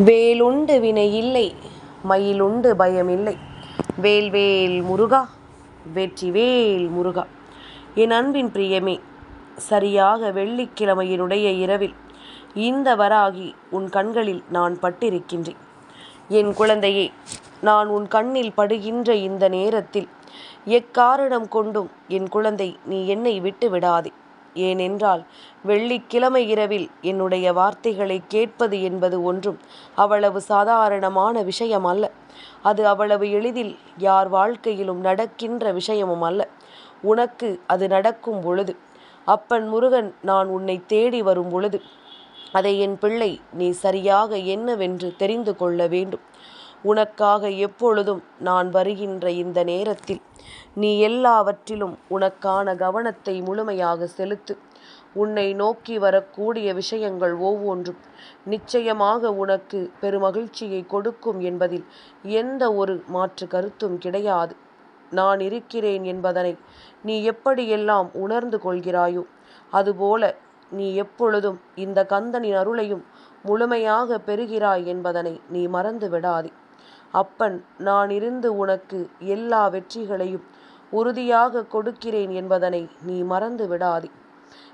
வேலுண்டு வினை இல்லை மயிலுண்டு பயமில்லை வேல் வேல் முருகா வெற்றிவேல் முருகா. என் அன்பின் பிரியமே சரியாக வெள்ளிக்கிழமையினுடைய இரவில் இந்த வராகி உன் கண்களில் நான் பட்டிருக்கின்றேன். என் குழந்தையே நான் உன் கண்ணில் படுகின்ற இந்த நேரத்தில் எக்காரணம் கொண்டும் என் குழந்தை நீ என்னை விட்டு விடாதே. ஏனென்றால் வெள்ளிக்கிழமை இரவில் என்னுடைய வார்த்தைகளை கேட்பது என்பது ஒன்றும் அவ்வளவு சாதாரணமான விஷயம் அல்ல. அது அவ்வளவு எளிதில் யார் வாழ்க்கையிலும் நடக்கின்ற விஷயமும் அல்ல. உனக்கு அது நடக்கும் பொழுது அப்பன் முருகன் நான் உன்னை தேடி வரும் பொழுது அதை என் பிள்ளை நீ சரியாக என்னவென்று தெரிந்து கொள்ள வேண்டும். உனக்காக எப்பொழுதும் நான் வருகின்ற இந்த நேரத்தில் நீ எல்லாவற்றிலும் உனக்கான கவனத்தை முழுமையாக செலுத்து. உன்னை நோக்கி வரக்கூடிய விஷயங்கள் ஒவ்வொன்றும் நிச்சயமாக உனக்கு பெருமகிழ்ச்சியை கொடுக்கும் என்பதில் எந்த ஒரு மாற்று கருத்தும் கிடையாது. நான் இருக்கிறேன் என்பதனை நீ எப்படியெல்லாம் உணர்ந்து கொள்கிறாயோ அதுபோல நீ எப்பொழுதும் இந்த கந்தனின் அருளையும் முழுமையாக பெறுகிறாய் என்பதனை நீ மறந்து விடாதே அப்பன் நான் இருந்து உனக்கு எல்லா வெற்றிகளையும் உறுதியாக கொடுக்கிறேன் என்பதனை நீ மறந்து விடாதே.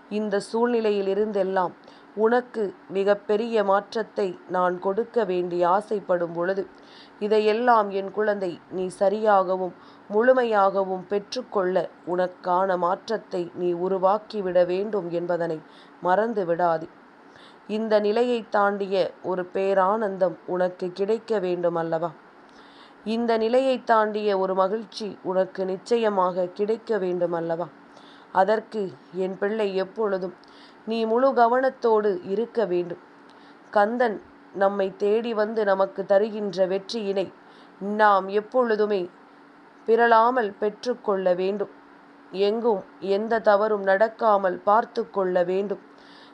இந்த சூழ்நிலையில் இருந்தெல்லாம் உனக்கு மிகப்பெரிய மாற்றத்தை நான் கொடுக்க வேண்டி ஆசைப்படும் பொழுது இதையெல்லாம் என் குழந்தை நீ சரியாகவும் முழுமையாகவும் பெற்றுக்கொள்ள உனக்கான மாற்றத்தை நீ உருவாக்கிவிட வேண்டும் என்பதனை மறந்து விடாதே. இந்த நிலையை தாண்டிய ஒரு பேரானந்தம் உனக்கு கிடைக்க வேண்டும் அல்லவா இந்த நிலையை தாண்டிய ஒரு மகிழ்ச்சி உனக்கு நிச்சயமாக கிடைக்க வேண்டும் அல்லவா அதற்கு என் பிள்ளை எப்பொழுதும் நீ முழு கவனத்தோடு இருக்க வேண்டும். கந்தன் நம்மை தேடி வந்து நமக்கு தருகின்ற வெற்றியினை நாம் எப்பொழுதுமே பிறளாமல் பெற்றுக்கொள்ள வேண்டும். எங்கும் எந்த தவறும் நடக்காமல் பார்த்து கொள்ள வேண்டும்.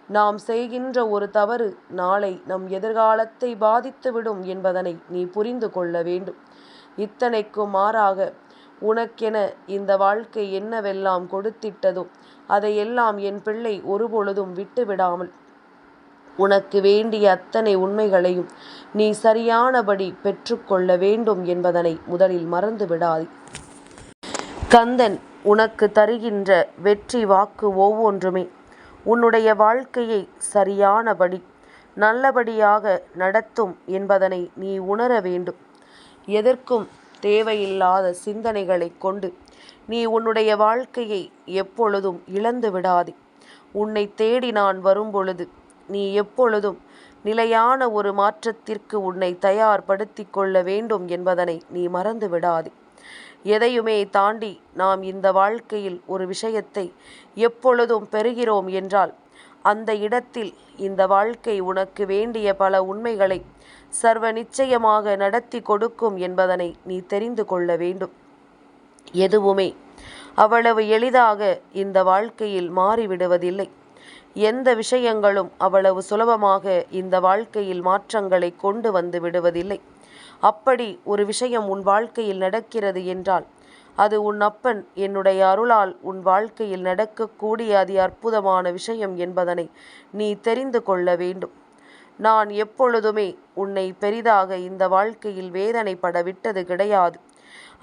நாம் செய்கின்ற ஒரு தவறு நாளை நம் எதிர்காலத்தை பாதித்துவிடும் என்பதனை நீ புரிந்து கொள்ள வேண்டும். இத்தனைக்கும் மாறாக உனக்கென இந்த வாழ்க்கை என்னவெல்லாம் கொடுத்திட்டதோ அதையெல்லாம் என் பிள்ளை ஒருபொழுதும் விட்டுவிடாமல் உனக்கு வேண்டிய அத்தனை உண்மைகளையும் நீ சரியானபடி பெற்றுக்கொள்ள வேண்டும் என்பதனை முதலில் மறந்து விடாதே. கந்தன் உனக்கு தருகின்ற வெற்றி வாக்கு ஒவ்வொன்றுமே உன்னுடைய வாழ்க்கையை சரியானபடி நல்லபடியாக நடத்தும் என்பதனை நீ உணர வேண்டும். எதற்கும் தேவையில்லாத சிந்தனைகளை கொண்டு நீ உன்னுடைய வாழ்க்கையை எப்பொழுதும் இழந்து விடாதே. உன்னை தேடி நான் வரும்பொழுது நீ எப்பொழுதும் நிலையான ஒரு மாற்றத்திற்கு உன்னை தயார்படுத்தி கொள்ள வேண்டும் என்பதனை நீ மறந்து விடாதே. எதையுமே தாண்டி நாம் இந்த வாழ்க்கையில் ஒரு விஷயத்தை எப்பொழுதும் பெறுகிறோம் என்றால் அந்த இடத்தில் இந்த வாழ்க்கை உனக்கு வேண்டிய பல உண்மைகளை சர்வ நிச்சயமாக நடத்தி கொடுக்கும் என்பதனை நீ தெரிந்து கொள்ள வேண்டும். எதுவுமே அவ்வளவு எளிதாக இந்த வாழ்க்கையில் மாறிவிடுவதில்லை. எந்த விஷயங்களும் அவ்வளவு சுலபமாக இந்த வாழ்க்கையில் மாற்றங்களை கொண்டு வந்து விடுவதில்லை. அப்படி ஒரு விஷயம் உன் வாழ்க்கையில் நடக்கிறது என்றால் அது உன் அப்பன் என்னுடைய அருளால் உன் வாழ்க்கையில் நடக்கக்கூடிய அதி அற்புதமான விஷயம் என்பதனை நீ தெரிந்து கொள்ள வேண்டும். நான் எப்பொழுதுமே உன்னை பெரிதாக இந்த வாழ்க்கையில் வேதனைப்பட விட்டது கிடையாது.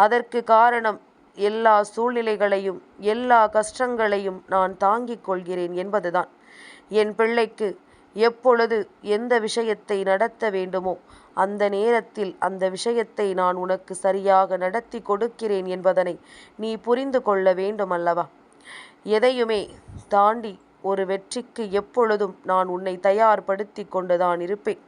அதற்கு காரணம் எல்லா சூழ்நிலைகளையும் எல்லா கஷ்டங்களையும் நான் தாங்கிக் கொள்கிறேன் என்பதுதான். என் பிள்ளைக்கு எப்பொழுது எந்த விஷயத்தை நடத்த வேண்டுமோ அந்த நேரத்தில் அந்த விஷயத்தை நான் உனக்கு சரியாக நடத்தி கொடுக்கிறேன் என்பதனை நீ புரிந்து கொள்ள வேண்டும் அல்லவா எதையுமே தாண்டி ஒரு வெற்றிக்கு எப்பொழுதும் நான் உன்னை தயார்படுத்தி கொண்டுதான் இருப்பேன்.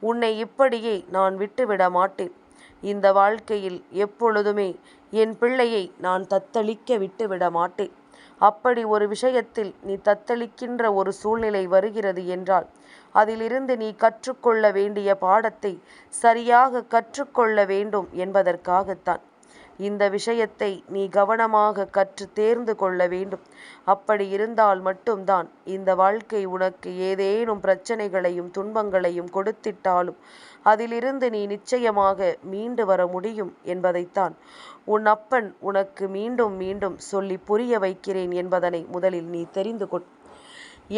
உன்னை இப்படியே நான் விட்டுவிட மாட்டேன். இந்த வாழ்க்கையில் எப்பொழுதுமே என் பிள்ளையை நான் தத்தளிக்க விட்டுவிட மாட்டேன். அப்படி ஒரு விஷயத்தில் நீ தத்தளிக்கின்ற ஒரு சூழ்நிலை வருகிறது என்றால் அதிலிருந்து நீ கற்றுக்கொள்ள வேண்டிய பாடத்தை சரியாக கற்றுக்கொள்ள வேண்டும் என்பதற்காகத்தான். இந்த விஷயத்தை நீ கவனமாக கற்று தேர்ந்து கொள்ள வேண்டும். அப்படி இருந்தால் மட்டும்தான் இந்த வாழ்க்கை உனக்கு ஏதேனும் பிரச்சனைகளையும் துன்பங்களையும் கொடுத்திட்டாலும் அதிலிருந்து நீ நிச்சயமாக மீண்டு வர முடியும் என்பதைத்தான் உன் அப்பன் உனக்கு மீண்டும் மீண்டும் சொல்லி புரிய வைக்கிறேன் என்பதனை முதலில் நீ தெரிந்து கொள்.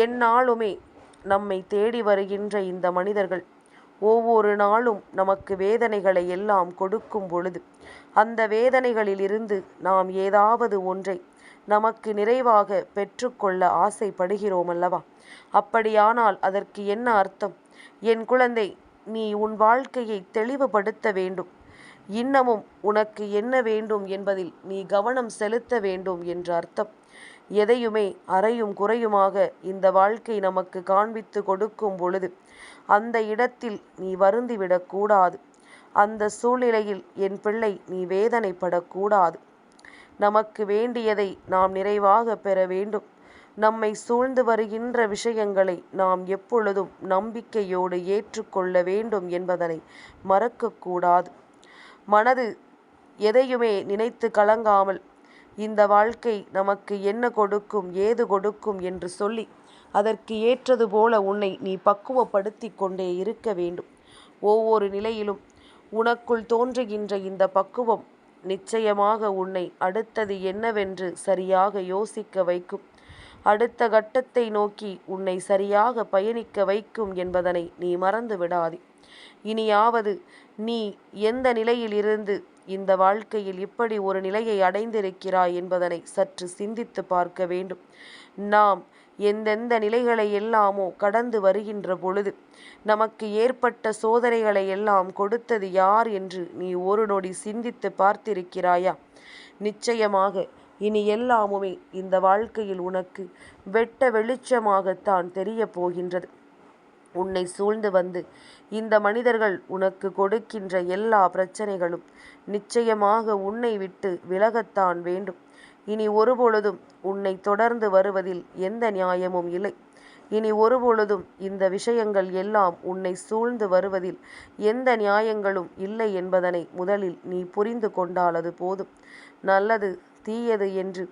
எந்நாளுமே நம்மை தேடி வருகின்ற இந்த மனிதர்கள். ஒவ்வொரு நாளும் நமக்கு வேதனைகளை எல்லாம் கொடுக்கும் பொழுது அந்த வேதனைகளிலிருந்து நாம் ஏதாவது ஒன்றை நமக்கு நிறைவாக பெற்றுக்கொள்ள ஆசைப்படுகிறோம் அல்லவா அப்படியானால் அதற்கு என்ன அர்த்தம்? என் குழந்தை நீ உன் வாழ்க்கையை தெளிவுபடுத்த வேண்டும். இன்னமும் உனக்கு என்ன வேண்டும் என்பதில் நீ கவனம் செலுத்த வேண்டும் என்ற அர்த்தம். எதையுமே அறையும் குறையுமாக இந்த வாழ்க்கை நமக்கு காண்பித்து கொடுக்கும் பொழுது அந்த இடத்தில் நீ வருந்திவிடக்கூடாது அந்த சூழ்நிலையில் என் பிள்ளை நீ வேதனைப்படக்கூடாது. நமக்கு வேண்டியதை நாம் நிறைவாக பெற வேண்டும். நம்மை சூழ்ந்து வருகின்ற விஷயங்களை நாம் எப்பொழுதும் நம்பிக்கையோடு ஏற்றுக்கொள்ள வேண்டும் என்பதனை மறக்கக்கூடாது. மனது எதையுமே நினைத்து கலங்காமல் இந்த வாழ்க்கை நமக்கு என்ன கொடுக்கும் ஏது கொடுக்கும் என்று சொல்லி அதற்கு ஏற்றது போல உன்னை நீ பக்குவப்படுத்தி கொண்டே இருக்க வேண்டும். ஒவ்வொரு நிலையிலும் உனக்குள் தோன்றுகின்ற இந்த பக்குவம் நிச்சயமாக உன்னை அடுத்தது என்னவென்று சரியாக யோசிக்க வைக்கும். அடுத்த கட்டத்தை நோக்கி உன்னை சரியாக பயணிக்க வைக்கும் என்பதனை நீ மறந்து விடாதே இனியாவது நீ எந்த நிலையிலிருந்து இந்த வாழ்க்கையில் இப்படி ஒரு நிலையை அடைந்திருக்கிறாய் என்பதனை சற்று சிந்தித்து பார்க்க வேண்டும். நாம் எந்தெந்த நிலைகளை எல்லாமோ கடந்து வருகின்ற பொழுது நமக்கு ஏற்பட்ட சோதனைகளை எல்லாம் கொடுத்தது யார் என்று நீ ஒரு நொடி சிந்தித்து பார்த்திருக்கிறாயா? நிச்சயமாக இனி எல்லாமுமே இந்த வாழ்க்கையில் உனக்கு வெட்ட வெளிச்சமாகத்தான் தெரிய போகின்றது. உன்னை சூழ்ந்து வந்து இந்த மனிதர்கள் உனக்கு கொடுக்கின்ற எல்லா பிரச்சனைகளும் நிச்சயமாக உன்னை விட்டு விலகத்தான் வேண்டும். இனி ஒருபொழுதும் உன்னை தொடர்ந்து வருவதில் எந்த நியாயமும் இல்லை. இனி ஒருபொழுதும் இந்த விஷயங்கள் எல்லாம் உன்னை சூழ்ந்து வருவதில் எந்த நியாயங்களும் இல்லை என்பதனை முதலில் நீ புரிந்து கொண்டாலது போதும். நல்லது தீயது என்று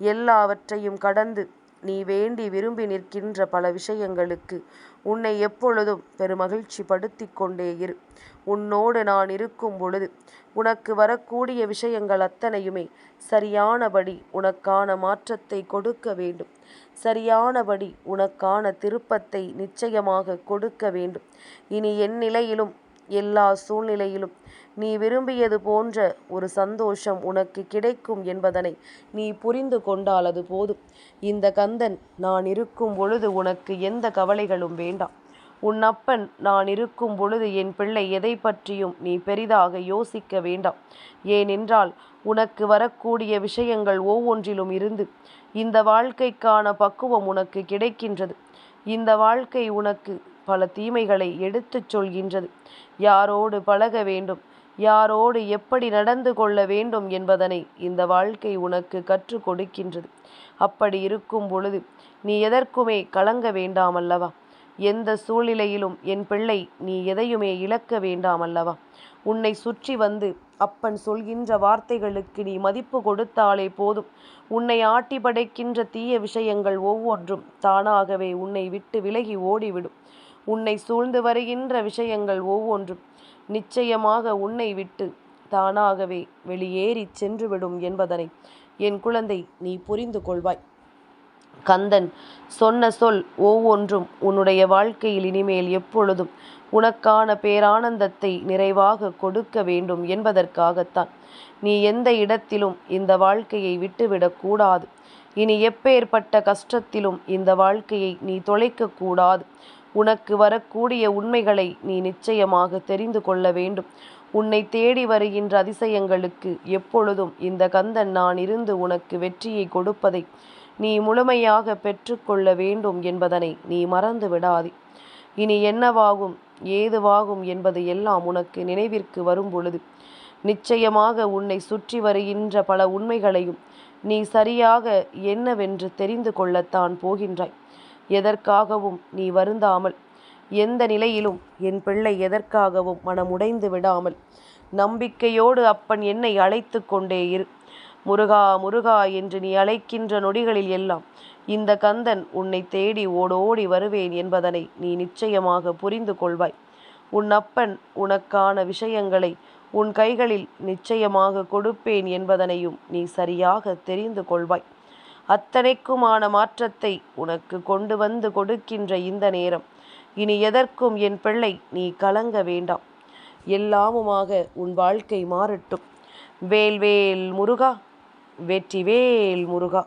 எல்லாவற்றையும் கடந்து நீ வேண்டி விரும்பி நிற்கின்ற பல விஷயங்களுக்கு உன்னை எப்பொழுதும் பெருமகிழ்ச்சி படுத்தி கொண்டே இரு. உன்னோடு நான் இருக்கும் பொழுது உனக்கு வரக்கூடிய விஷயங்கள் அத்தனையுமே சரியானபடி உனக்கான மாற்றத்தை கொடுக்க வேண்டும். சரியானபடி உனக்கான திருப்பத்தை நிச்சயமாக கொடுக்க வேண்டும். இனி என் நிலையிலும் எல்லா சூழ்நிலையிலும். நீ விரும்பியது போன்ற ஒரு சந்தோஷம் உனக்கு கிடைக்கும் என்பதனை நீ புரிந்து கொண்டால் அது போதும். இந்த கந்தன் நான் இருக்கும் பொழுது உனக்கு எந்த கவலைகளும் வேண்டாம். உன் அப்பன் நான் இருக்கும் பொழுது என் பிள்ளை எதை பற்றியும் நீ பெரிதாக யோசிக்க வேண்டாம். ஏனென்றால் உனக்கு வரக்கூடிய விஷயங்கள் ஒவ்வொன்றிலும் இருந்து இந்த வாழ்க்கைக்கான பக்குவம் உனக்கு கிடைக்கின்றது. இந்த வாழ்க்கை உனக்கு பல தீமைகளை எடுத்துச் சொல்கின்றது. யாரோடு பழக வேண்டும்? யாரோடு எப்படி நடந்து கொள்ள வேண்டும் என்பதனை இந்த வாழ்க்கை உனக்கு கற்றுக் கொடுக்கின்றது. அப்படி இருக்கும் பொழுது நீ எதற்குமே கலங்க வேண்டாம் அல்லவா எந்த சூழ்நிலையிலும் என் பிள்ளை நீ எதையுமே இழக்க வேண்டாம் அல்லவா உன்னை சுற்றி வந்து அப்பன் சொல்கின்ற வார்த்தைகளுக்கு நீ மதிப்பு கொடுத்தாலே போதும். உன்னை ஆட்டி படைக்கின்ற தீய விஷயங்கள் ஒவ்வொன்றும் தானாகவே உன்னை விட்டு விலகி ஓடிவிடும். உன்னை சூழ்ந்து வருகின்ற விஷயங்கள் ஒவ்வொன்றும் நிச்சயமாக உன்னை விட்டு தானாகவே வெளியேறி சென்றுவிடும் என்பதனை என் குழந்தை நீ புரிந்து கொள்வாய். கந்தன் சொன்ன சொல் ஒவ்வொன்றும் உன்னுடைய வாழ்க்கையில் இனிமேல் எப்பொழுதும் உனக்கான பேரானந்தத்தை நிறைவாக கொடுக்க வேண்டும் என்பதற்காகத்தான். நீ எந்த இடத்திலும் இந்த வாழ்க்கையை விட்டுவிடக்கூடாது இனி எப்பேற்பட்ட கஷ்டத்திலும் இந்த வாழ்க்கையை நீ தொலைக்கக்கூடாது உனக்கு வரக்கூடிய உண்மைகளை நீ நிச்சயமாக தெரிந்து கொள்ள வேண்டும். உன்னை தேடி வருகின்ற அதிசயங்களுக்கு எப்பொழுதும் இந்த கந்தன் நான் இருந்து உனக்கு வெற்றியை கொடுப்பதை நீ முழுமையாக பெற்றுக்கொள்ள வேண்டும் என்பதனை நீ மறந்து விடாதே. இனி என்னவாகும் ஏதுவாகும் என்பது எல்லாம் உனக்கு நினைவிற்கு வரும் பொழுது நிச்சயமாக உன்னை சுற்றி வருகின்ற பல உண்மைகளையும் நீ சரியாக என்னவென்று தெரிந்து கொள்ளத்தான் போகின்றாய். எதற்காகவும் நீ வருந்தாமல் எந்த நிலையிலும் என் பிள்ளை எதற்காகவும் மனமுடைந்து விடாமல் நம்பிக்கையோடு அப்பன் என்னை அழைத்து கொண்டே இரு. முருகா முருகா என்று நீ அழைக்கின்ற நொடிகளில் எல்லாம் இந்த கந்தன் உன்னை தேடி ஓடோடி வருவேன் என்பதனை நீ நிச்சயமாக புரிந்து கொள்வாய். உன் அப்பன் உனக்கான விஷயங்களை உன் கைகளில் நிச்சயமாக கொடுப்பேன் என்பதனையும் நீ சரியாக தெரிந்து கொள்வாய். அத்தனைக்குமான மாற்றத்தை உனக்கு கொண்டு வந்து கொடுக்கின்ற இந்த நேரம். இனி எதற்கும் என் பிள்ளை நீ கலங்க வேண்டாம். எல்லாமுமாக உன் வாழ்க்கை மாறட்டும். வேல்வேல் முருகா வெற்றி வேல் முருகா.